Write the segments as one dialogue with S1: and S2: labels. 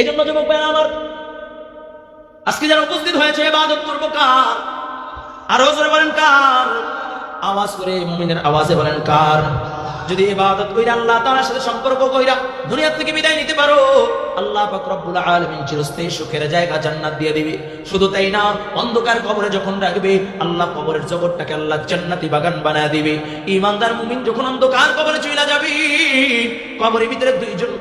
S1: এই জন্য যুবক ভাই আমার, আজকে যারা উপস্থিত হয়েছে, ইবাদত করব কার? আরও জোরে বলেন কার? আওয়াজ করে মুমিনের আওয়াজে বলেন কার? যদি ইবাদত কইরা আল্লাহ তাআলার সাথে সম্পর্ক কইরা দুনিয়া থেকে বিদায় নিতে পারো, আল্লাহ পাক রব্বুল আলামিন চিরস্থায়ী সুখের জায়গা জান্নাত দিয়ে দিবে। শুধু তাই না, অন্ধকার কবরে যখন রাখবে, আল্লাহ কবরের জগৎটাকে আল্লাহ জান্নাতি বাগান বানায় দিবে। ইমানদার মুমিন যখন অন্ধকার কবরে চলে যাবে, কবরের ভিতরে দুইজন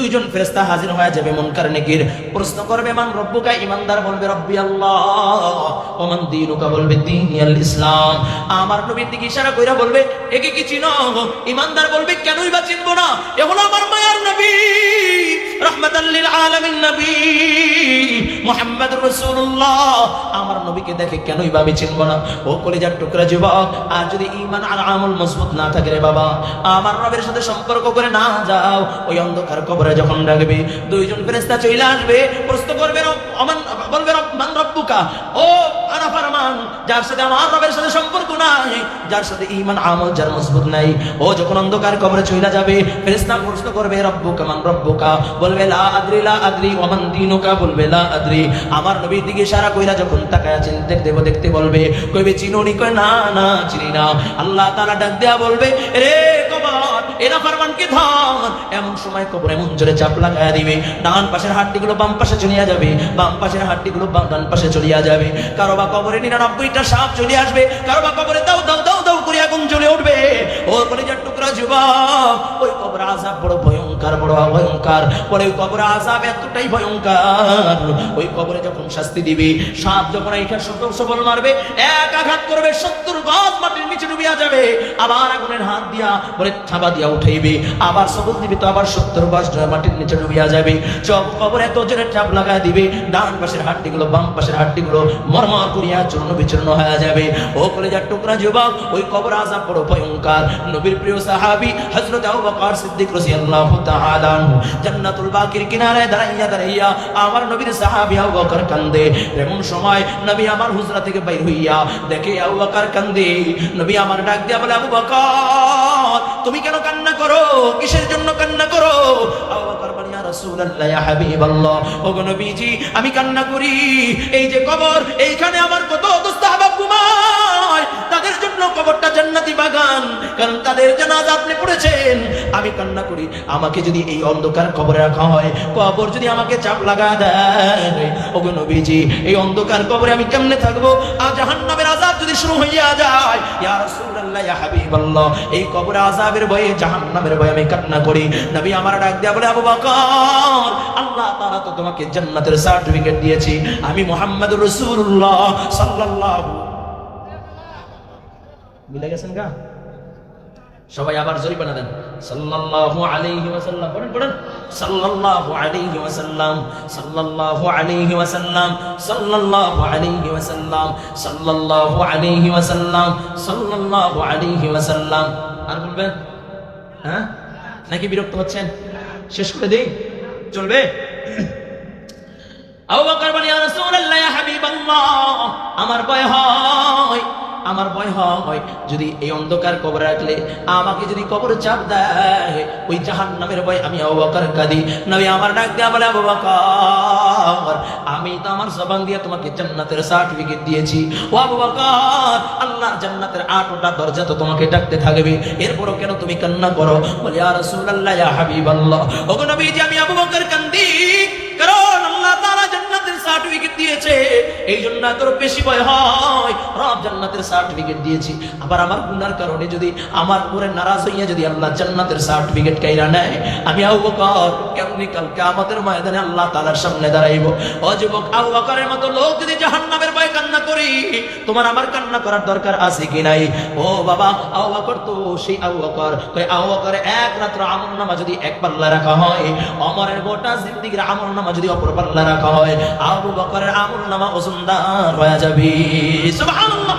S1: দুইজন ফেরেস্তা হাজির হয়ে যাবে মনকার নেকির। প্রশ্ন করবে, মান রব্বুকা ইমানদার বলবে, রব্বি আল্লাহ। ওমান দিনুকা? বলবে, দিন ইসলাম। আমার নবীর দিকে ইশারা কইরা বলবে, একে কি চিনো? ইমানদার বলবে, কেনই বা চিনবো না? এ হলো আমার মায়ার নবী। রহমাতাল লিল আলামিন নবী মুহাম্মদুর রাসূলুল্লাহ। আমার নবীকে দেখে কেনই বা আমি চিনবো না? ও কলিজার টুকরা যুবক, আর যদি ঈমান আর আমল মজবুত না থাকে রে বাবা, আমার রবের সাথে সম্পর্ক করে না যাও। ওই অন্ধকার কবরে যখন রাখবে দুইজন ফেরেশতা চলে আসবে, প্রশ্ন করবে রব- অমান বলবে মান ও যার সাথে আমার সাথে সম্পর্ক নাই, যার সাথে ঈমান আমল যার মজবুত নাই, ও যখন অন্ধকার কবরে চলে যাবে, ফেরেশতা প্রশ্ন করবে বলবে, লা আদ্রি লা আদ্রি বলবে, লা আদ্রি। আমার নবীর দিকে কইরা যখন তাকায় দেখতে বলবে, কইবে, চিনুনি কয় না না, চিনি না। আল্লাহ তাআলা ডাক দেয়া বলবে রে কবর এমন সময় কবর এমন জোরে চাপ লাগায়া দিবে। ডান পাশের হাড্ডিগুলো বাম পাশে চলিয়া যাবে। বাম পাশের হাড্ডিগুলো ডান পাশে চলিয়া যাবে। কারও বা কবরে নিরানব্বইটা সাপ চলে আসবে। কারও বা কবরে দাও দাও দাও দাও করে আগুন জ্বলে উঠবে। ওর পরে যার টুকরা যুবক, ওই কবর আজাব বড় ভয়ঙ্কর বড় ভয়ঙ্কর পরে ওই কবর আজাব এতটাই ভয়ঙ্কর। ওই কবরে যখন শাস্তি দিবে, সাপ যখন এইটা সত্তর সবল মারবে, এক আঘাত করবে, সত্তর গজ মাটির নিচে ডুবিয়া যাবে আবার আগুনের হাত দিয়া, বলে থাবা দিয়া উঠাইবে। আবার সবল দিবে তো আবার সত্তর গজ মাটির নিচে ডুবিয়া যাবে চপ কবর এত জোরে চাপ লাগায় দিবে, ডান পাশের হাড্ডিগুলো, বাম পাশের হাড্ডিগুলো মরমর করিয়া চূর্ণ বিচূর্ণ হয়ে যাবে ও কলেজার টুকরা যুবক, ওই কবর আজাব বড় ভয়ঙ্কর। নবীর প্রিয় সাহাবী হযরত আবু বকর সিদ্দিক রাদিয়াল্লাহু তাআলা জান্নাতুল বাকির কিনারে দাঁড়াইয়া দাঁড়াইয়া আমার নবীর সাহাবী আবু বকর কান্দে। এমন সময় নবী আমার হুজরা থেকে বাইর হইয়া দেখে আবু বকর কান্দে। নবী আমার ডাক দিয়া বলে, আবু তুমি কেন কান্না করো? কিসের জন্য কান্না করো? আমি কান্না করি। এই যে কবর, এইখানে আমার কত দোস্ত তাদের জন্য কবরটা জান্নাতি বাগান। কারণ তাদের জানাজা আপনি পড়েছেন। আমি কান্না করি। আমাকে যদি এই অন্ধকার কবরে রাখা হয়, কবর যদি আমাকে চাপ লাগা দেয়, ওগো নবীজি, এই অন্ধকার কবরে আমি কেমনে থাকব? আর জাহান্নামের আযাব যদি শুরু হইয়া যায়, ইয়া রাসূলুল্লাহ, ইয়া হাবিবাল্লাহ, এই আযাবের ভয়ে, জাহান্নামের ভয়ে আমি কান্না করি। নবী আমার ডাক বলে, আবু বকর, আল্লাহ তাআলা তো তোমাকে জান্নাতের সার্টিফিকেট দিয়েছি। আমি মুহাম্মদুর রাসূলুল্লাহ সাল্লাল্লাহু মিলে গেছেন গা? সবাই আবার জরিমানা দেন সাল্লাল্লাহু আলাইহি ওয়াসাল্লাম, পড়েন পড়েন। সাল্লাল্লাহু আলাইহি ওয়াসাল্লাম, সাল্লাল্লাহু আলাইহি ওয়াসাল্লাম, সাল্লাল্লাহু আলাইহি ওয়াসাল্লাম, সাল্লাল্লাহু আলাইহি ওয়াসাল্লাম, সাল্লাল্লাহু আলাইহি ওয়াসাল্লাম। আর বলবেন হ্যাঁ? নাকি বিরক্ত হচ্ছেন? শেষ করে দেই? চলবে? আবু বকর বলে, ইয়া রাসূলুল্লাহ, ইয়া হাবিবাল্লাহ, আমার ভয় হয়। আমার ভয় হয়। যদি এই অন্ধকার কবরে রাখলে আমাকে যদি কবরে চাপ দেয়, ওই জাহান্নামের ভয় আমি আবু বকর কাঁদি। নবী আমার ডাক দেয়া বলে, আবু বকর, আমি তো আমার জবান দিয়ে তোমাকে জান্নাতের সার্টিফিকেট দিয়েছি। ও আবু বকর আল্লাহ জান্নাতের আটটা দরজা তো তোমাকে ডাকতে থাকবে। এরপরও কেন তুমি কান্না করো? বলে, ইয়া রাসূলুল্লাহ, ইয়া হাবিবাল্লাহ। ওগো নবীজি, আমি আবু বকর কান্দি। সার্টিফিকেট দিয়েছে। এই জন্য তোর বেশি ভয় হয়। রব জান্নাতের সার্টিফিকেট দিয়েছি। আবার আমার গুনার কারণে যদি আমার উপরে নারাজ হইয়া যদি আল্লাহ জান্নাতের সার্টিফিকেট কাইরা নেয়, আমি আবু বকর কেমনি কালকে আমাদের ময়দানে আল্লাহ তাআলার সামনে দাঁড়াইব? ও যুবক, আবু বকরের মতো লোক যদি জাহান্নামের ভয় কান্না করি, তোমার আমার কান্না করার দরকার আছে কি নাই? ও বাবা, আবু বকর তো সেই আবু বকর। কই আবু বকর, এক রাত্র আমল নামা যদি এক পাল্লা রাখা হয়, অমরের গোটা জিন্দিগির আমল নামা যদি অপর পাল্লা রাখা হয়, আবু বকরের আমল নামা ওজনদার হয়ে যাবে। সুবহানাল্লাহ।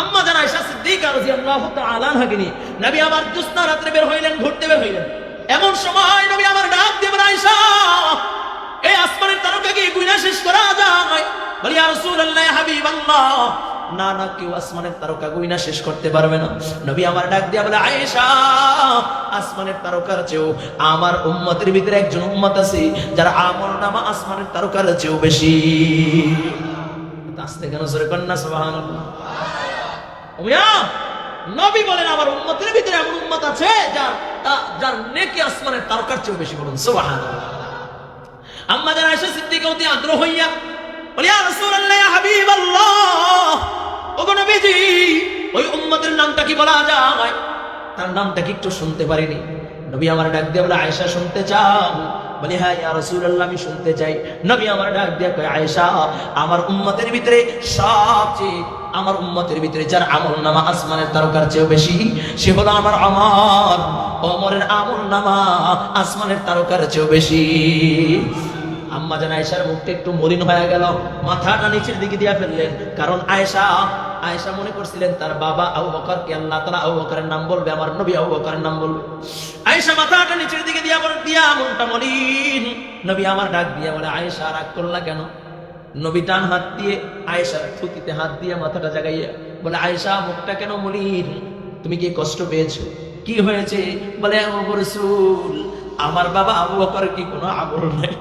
S1: আম্মা জান আয়েশা সিদ্দিকা রাদিয়াল্লাহু তাআলা আনহাকে নিয়ে নবী আবার জুস্তা রাত্রে বের হইলেন, ঘুরতে বের হইলেন। এমন সময় নবী শেষ করা যায়। বলি হাবিবাল্লাহ। না না, কেউ আসমানের তারকা গুইনা শেষ করতে পারবে না। নবী আমার ডাক দিয়া বলে, আয়েশা, আসমানের তারকার চেয়েও আমার উম্মতের ভিতরে একজন উম্মত আছে, যার আসমানের তারকার চেয়েও বেশি। আস্তে কেন কন্যা নবী বলেন, আমার উম্মতের ভিতরে এমন উম্মত আছে, যার যার নেকি আসমানের তারকার চেয়েও বেশি বলুন, সুবহানাল্লাহ। আম্মা যারা এসে সিদ্দিক অতি আগ্রহ হইয়া বলি রাসূলুল্লাহ হাবিবাল্লাহ, ওগো নবীজি, ওই উম্মতের নামটা কি বলা যায়? তার নামটা কি একটু শুনতে পারিনি। নবী আমার ডাক দিয়ে বলে, আয়েশা শুনতে চাও? বলি হ্যাঁ ইয়া রাসূলুল্লাহ, আমি শুনতে চাই। নবী আমার ডাক দিয়ে কয়, আয়েশা, আমার উম্মতের ভিতরে সবচেয়ে, আমার উম্মতের ভিতরে যার আমল নামা আসমানের তারকার চেয়েও বেশি, সে হলো আমার আমার অমরের আমল নামা আসমানের তারকার চেয়েও বেশি। আম্মা জান আয়েশার মুখটা একটু মলিন হয়ে গেল। মাথাটা নিচের দিকে দিয়া ফেললেন। কারণ আয়েশা আয়েশা মনে করছিলেন তার বাবা আবু বকর কে আল্লাহ তাআলা আবু বকরের নাম বলবে, আমার নবী আবু বকরের নাম বলবে। আয়েশা মাথাটা নিচের দিকে দিয়া বলে, দিয়া, মনটা মলিন। নবী আমার ডাক দিয়া বলে, আয়েশা, রাগ করলা কেন? নবী টান হাত দিয়ে আয়েশার থুতিতে হাত দিয়ে মাথাটা জাগাইয়া বলে, আয়েশা, মুখটা কেন মলিন? তুমি কি কষ্ট পেয়েছ? কি হয়েছে? বলে আমার বাবা আবু বকর কি কোনো আমল নাই?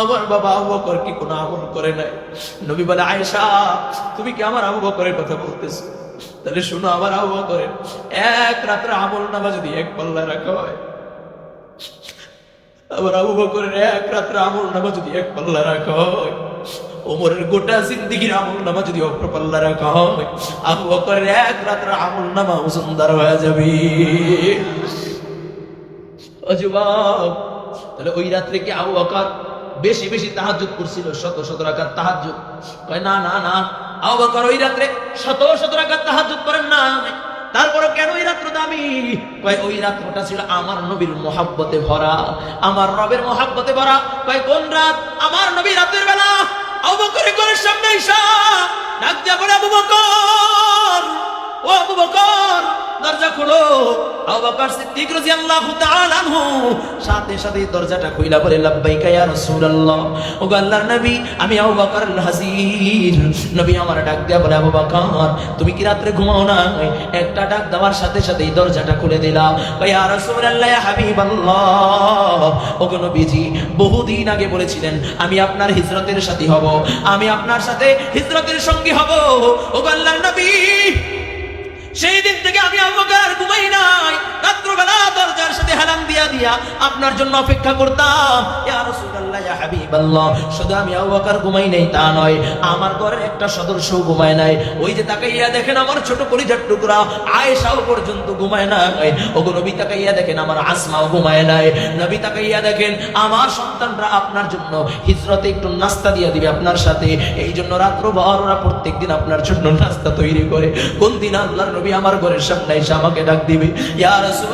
S1: আমার বাবা আবু বকর কি কোনো আমল করে নাই? নবী বলে, আয়েশা, তুমি কি আমার আবু বকরের কথা বলতেছো? তাহলে শুনো আমার আবু বকরের, এক রাত্রে আমল নামা যদি এক পাল্লা রাখা হয় আবার আবু বকরের এক রাত্রে আমল নামা যদি এক পাল্লা রাখা হয়, ওমরের গোটা জিন্দিগির আমল নামা যদি অপর পাল্লা রাখা হয়, আবু বকরের এক রাত্রে আমল নামা সুন্দর হয়ে যাবে। যুবক, তাহলে ওই রাত্রে কি আবু বকর বেশি বেশি তাহাজ্জুদ করছিল শত শত রাকাত তাহাজ্জুদ। কয়, না না না, আবু বকর ওই রাত্রে শত শত রাকাত তাহাজ্জুদ করেন না তারপরে কেন ওই রাত্র দামি? কয়, ওই রাত্রটা ছিল আমার নবীর মোহাব্বতে ভরা, আমার রবের মোহাব্বতে ভরা। কয়, কোন রাত? আমার নবী রাতের বেলা বকরের ঘরের সামনে ঈশা ডাক দিয়া বলে, আবু বকর, ও আবু বকর দরজা খোলো। আবু বকর সিদ্দিক রাদিয়াল্লাহু তাআলা আনহু সাথে সাথে দরজাটা খুইলা বলে, লাব্বাইকা ইয়া রাসূলুল্লাহ। ও আল্লাহর নবী, আমি আবু বকর হাজির। নবী আমার ডাক দিয়া বলে, আবু বকর, তুমি কি রাত্রে ঘুমাও না একটা ডাক দেওয়ার সাথে সাথেই দরজাটা খুলে দিলাম। ইয়া রাসূলুল্লাহ, ইয়া হাবিবাল্লাহ। ও গো নবীজি, বহুদিন আগে বলেছিলেন, আমি আপনার হিজরতের সাথী হব, আমি আপনার সাথে হিজরতের সঙ্গী হব। ও গো আল্লাহর নবী সেই দিন থেকে আমি আবকার ঘুমাই নাই। রাত্রবেলা দরজার সাথে হেলান দিয়া দিয়া আপনার জন্য অপেক্ষা করতাম। আপনার জন্য হিজরতে একটু নাস্তা দিয়ে দিবে আপনার সাথে। এই জন্য রাত্রভর প্রত্যেকদিন আপনার জন্য নাস্তা তৈরি করে। কোন দিন আল্লাহর নবী আমার ঘরের সামনে এসে আমাকে ডাক দিবে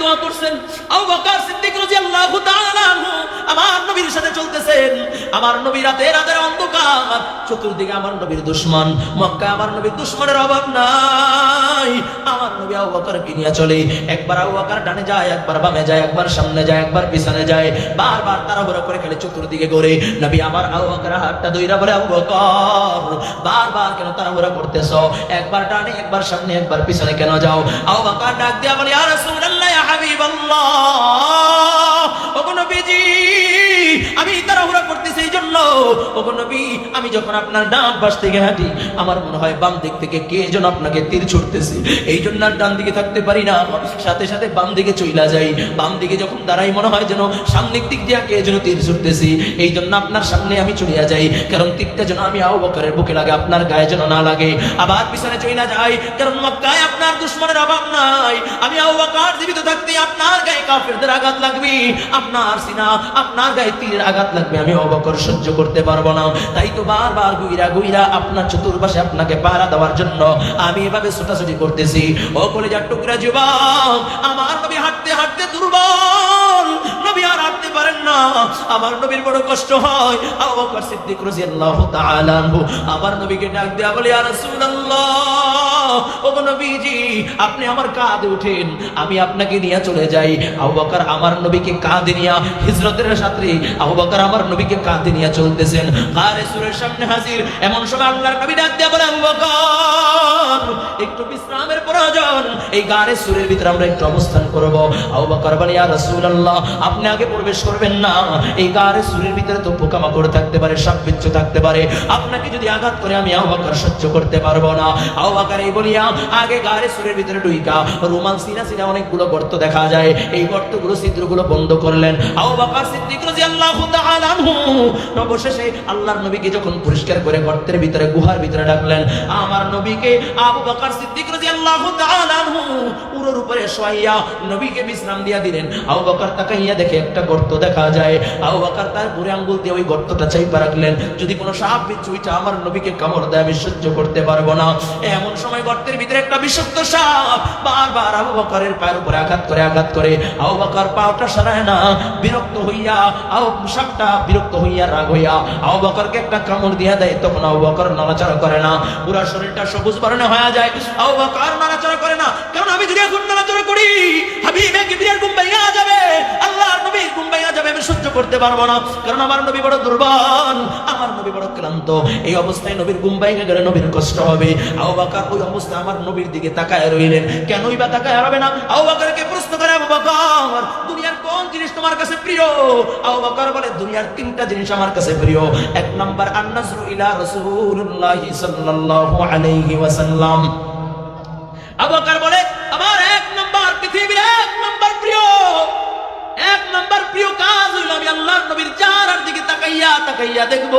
S1: দোয়া করছেন। আবু বকর সিদ্দিক রাদিয়াল্লাহু তাআলা আমার নবীর সাথে চলতেছেন। আমার নবী রাতে রাতের অন্ধকার। চতুর্দিকে আমার নবীর মক্কা আমার নবীর অভাব নাই। আমার নবী আবু চলে। একবার আবু বকর ডানে যায়, একবার বামে যায়, একবার সামনে যায়, একবার পিছনে যায়। বারবার করে খেলে চতুর্দিকে ঘুরে। নবী আমার আবু বকর হাতটা দইরা বলে, আবু বকর, বারবার কেন তাড়াহুড়ো করতেছো? একবার ডানে, একবার সামনে, একবার পিছনে কেন যাও? আবু বকর ডাক দিয়া বলে, ইয়া রাসূলুল্লাহ নবীজি আমি তারা জন্য। ওগো নবী, আমি যখন আপনার ডান পাশ থেকে হাঁটি, আমার মনে হয় বাম দিক থেকে কে যেন আপনাকে তীর ছুটতেছে। এই জন্য আর ডান দিকে থাকতে পারি না। সাথে সাথে বাম দিকে চইলা যাই। বাম দিকে যখন দাঁড়াই, মনে হয় যেন সামনের দিক দিয়ে কে যেন তীর ছুটতেছি। এই জন্য আপনার সামনে আমি চলিয়া যাই, কারণ তীরটা যেন আমি আবু বকরের বুকে লাগে, আপনার গায়ে যেন না লাগে। আবার পিছনে চইলা যাই, কারণ মক্কায় আপনার দুশ্মনের অভাব নাই। আমি আবু বকর জীবিত থাকতে আপনার গায়ে কাফেরদের আঘাত লাগবে। আপনার সিনা, আপনার গায়ে তীরের আঘাত লাগবে। আমি আবু বকর সহ্য করতে পারব না। তাই তো বারবার গুইরা গুইরা আপনার চতুর্পাশে আপনাকে পাহারা দেওয়ার জন্য আমি এভাবে ছোটাছুটি করতেছি। ও যা টুকরা যুবক, আমার নবী হাঁটতে হাঁটতে দুর্বল। নবী আর হাঁটতে পারেন না। আমার নবীর বড় কষ্ট হয়। আবু বকর সিদ্দিক রাদিয়াল্লাহু তাআলা আনহু আমার নবীকে ডাক দেয়া বলে, ইয়া রাসূলুল্লাহ, ও নবীজি, আপনি আমার কাঁধে উঠেন, আমি আপনাকে নিয়ে চলে যাই। আবু বকর আমার নবীকে কাঁধে নিয়ে হিজরতের সাথে আবু বকর আমার নবীকে কাঁধে নিয়ে চলতেছেন। গারে সুরের সামনে হাজির, এমন সময় আল্লাহর নবী ডাক দেয়া বলে, আবু বকর, একটু বিশ্রামের প্রয়োজন এই সুরের ভিতরে আমরা একটু অবস্থান করব। বলে, ইয়া আপনি আগে প্রবেশ করবেন না। এই সুরের ভিতরে তো পোকামাকড় থাকতে পারে থাকতে পারে। আপনাকে যদি আঘাত করে, আমি সহ্য করতে পারব না। এই বলিয়া আগে সুরের ভিতরে সিনা সিনা অনেকগুলো গর্ত দেখা যায়। এই গর্তগুলো ছিদ্রগুলো বন্ধ করলেন। সিদ্দিক তাআলা আনহু অবশেষে আল্লাহর নবীকে যখন পরিষ্কার করে গর্তের ভিতরে, গুহার ভিতরে ডাকলেন, আমার নবীকে আবু বকর সিদ্দিক রাদিয়াল্লাহু তাআলা আনহু পুরোর উপরে শোয়াইয়া নবীকে বিশ্রাম দিয়া দিলেন। আবু বকর তাকাইয়া দেখে একটা গর্ত দেখা যায়। আবু বকর তার বুড়ে আঙ্গুল দিয়ে ওই গর্তটা চাইপা রাখলেন। যদি কোনো সাপ বিচ্ছু ওইটা আমার নবীকে কামড় দেয় আমি সহ্য করতে পারব না। এমন সময় গর্তের ভিতরে একটা বিষাক্ত সাপ বারবার আবু বকরের পায়ের উপরে আঘাত করে আঘাত করে। আবু বকর পাওটা সরায় না, বিরক্ত হইয়া, আবু সাপটা বিরক্ত হইয়া রাগ হইয়া আবু বকরকে একটা কামড় দিয়া দেয়। তখন আবু বকর নড়াচড়া করে না। পুরো শরীরটা সবুজ বর্ণে হয়ে যায়। আবু বকর নড়াচড়া করে না। করতে পারব না। কারণ আমার নবী বড় দুর্বল, আমার নবী বড় ক্লান্ত। এই অবস্থায় নবীর ঘুম ভাইয়া গেলে নবীর কষ্ট হবে। আবু বকর ওই অবস্থায় আমার নবীর দিকে তাকায় রইলেন। কেনই বা তাকায় হবে না? আবু বকরকে প্রশ্ন করে, আবু বকর, দুনিয়ার কোন জিনিস তোমার কাছে প্রিয়? আবু বকর বলে, দুনিয়ার তিনটা জিনিস আমার কাছে প্রিয়। এক নাম্বার, আন-নাজরু ইলা রাসূলুল্লাহ সাল্লাল্লাহু আলাইহি ওয়াসাল্লাম। আবু বকর বলে প্রিয় কাজ হইল আমি আল্লাহর নবীর চেহারার দিকে তাকাইয়া তাকাইয়া দেখব।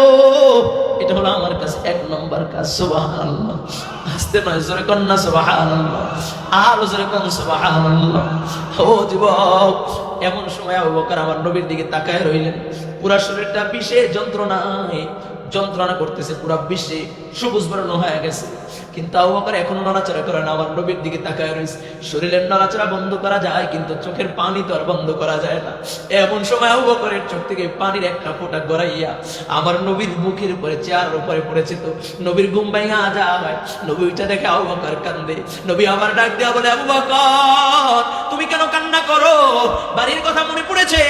S1: এটা হলো আমার কাছে এক নম্বর কাজ, সুবহানাল্লাহ। হাসতে নয়, জোরে কন্যা, সুবহানাল্লাহ। এমন সময় আবু বকর আমার নবীর দিকে তাকায় রইলেন। পুরা শরীরটা যন্ত্রণায়, যন্ত্রণা করতেছে, পুরা বিশ্বে সবুজ হয়ে গেছে। কিন্তু এখনও নড়াচড়া করে না, আমার নবীর দিকে তাকায় রয়েছে শরীরের নড়াচড়া বন্ধ করা যায়, কিন্তু চোখের পানি তো আর বন্ধ করা যায় না। এমন সময় আবু চোখ থেকে পানির একটা ফোঁটা গড়াইয়া আমার নবীর মুখের উপরে চেয়ার উপরে পড়েছে তো। নবীর ঘুম ভাইয়া যায়। নবী ওইটা দেখে আবু বকর কান্দে। নবী আমার ডাক দেয়া বলে, আবু বকর, তুমি কেন কান্না করো? বাড়ির কথা মনে পড়েছে?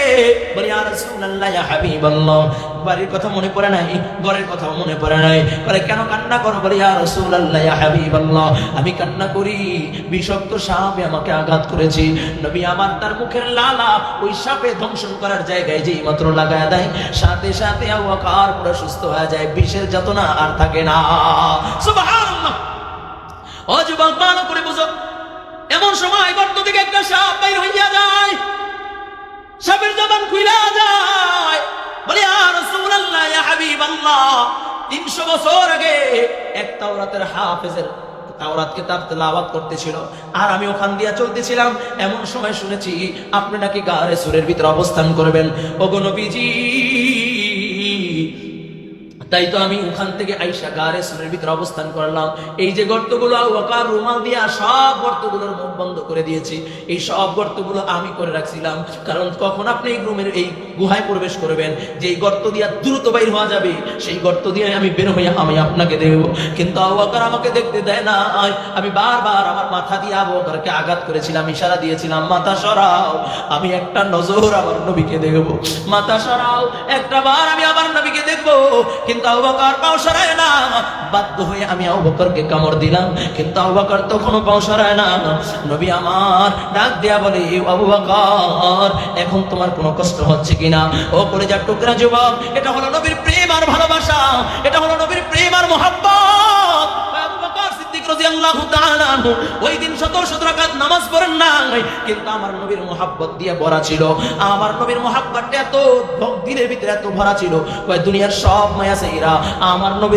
S1: বলি আর রাসূলুল্লাহ, ইয়া হাবিবাল্লাহ। বাড়ির কথা মনে পড়ে নাই, ঘরের কথা মনে পড়ে নাই। বলে, কেন কান্না করো? বলি আর রাসূলুল্লাহ, ইয়া হাবিবাল্লাহ, আমি কান্না করি। বিষাক্ত সাপে আমাকে আঘাত করেছি। নবী আমার তার মুখের লালা ওই সাপে ধ্বংসন করার জায়গায় যেই মাত্র লাগায় দেয়, সাথে সাথে আবু বকর পুরো সুস্থ হয়ে যায়, বিষের যাতনা আর থাকে না। সুবহানাল্লাহ। ও যুবক, ভালো করে বুঝো। এমন সময় গর্ত থেকে একটা সাপ বাইর হইয়া যায়। সাপের জবান খুইলা যায়। বলে আর 300 বছর আগে এক তাওরাতের হাফেজের তাওরাত কিতাব তেলাওয়াত করতেছিল। আর আমি ওখান দিয়া চলতেছিলাম। এমন সময় শুনেছি, আপনি নাকি গারে সুরের ভিতরে অবস্থান করবেন। ওগো নবীজি তাই তো আমি ওখান থেকে আইসা গারে সুরের ভিতরে অবস্থান করলাম। এই যে গর্তগুলো ওকার রুমাল দিয়া সব গর্তগুলোর মুখ বন্ধ করে দিয়েছি। এই সব গর্তগুলো আমি করে রাখছিলাম। কারণ কখন আপনি এই রুমের এই গুহায় প্রবেশ করবেন? যে এই গর্ত দিয়া দ্রুত বাইর হওয়া যাবে, সেই গর্ত দিয়ে আমি বের হইয়া আমি আপনাকে দেখব কিন্তু আবুবকর আমাকে দেখতে দেয় না আমি বারবার আমার মাথা দিয়ে আবুবকরকে আঘাত করেছিলাম, ইশারা দিয়েছিলাম, মাথা সরাও, আমি একটা নজর আমার নবীকে দেখব। মাথা সরাও, একটা বার আমি আমার নবীকে দেখব। কিন্তু সরায় না। বাধ্য হয়ে আমি কামড় দিলাম, কিন্তু তখনও না। নবী আমার ডাক দেয়া বলে আবু এখন তোমার কোনো কষ্ট হচ্ছে কিনা? ও করে যা টুকরা যুবক, এটা হলো নবীর প্রেম আর ভালোবাসা, এটা হলো নবীর প্রেম আর মোহাব্বত। আমার নবীর এত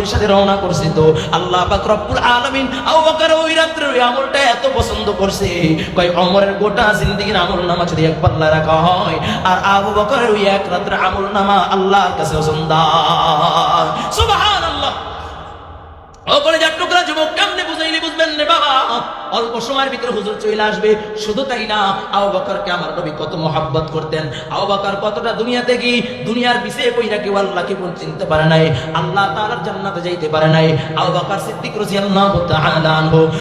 S1: সাথে রওনা করছে তো। আল্লাহ ওই রাত্রে আমলটা এত পছন্দ করছে। কয় ওমরের গোটা জিন্দেগির আমল নামা যদি এক পাল্লা রাখা হয়, আর আবু বকরের ওই এক রাত্রে আমল নামা আল্লাহর কাছে কলেজার টুকরা যুবক কেমনে বুঝাইলে বুঝবেন রে বাবা? অল্প সময়ের ভিতরে হুজুর চলে আসবে। শুধু তাই না আও বকরকে আমার নবী কত মহাব্বত করতেন। আও বকর কতটা দুনিয়াতে কি দুনিয়ার বিষয়ে কইরা কেউ আল্লাহকে কোন চিনতে পারে নাই। আল্লাহ তাআলার জান্নাতে যাইতে পারে নাই। আও বকর সিদ্দিক রাদিয়াল্লাহু তাআলা আনহু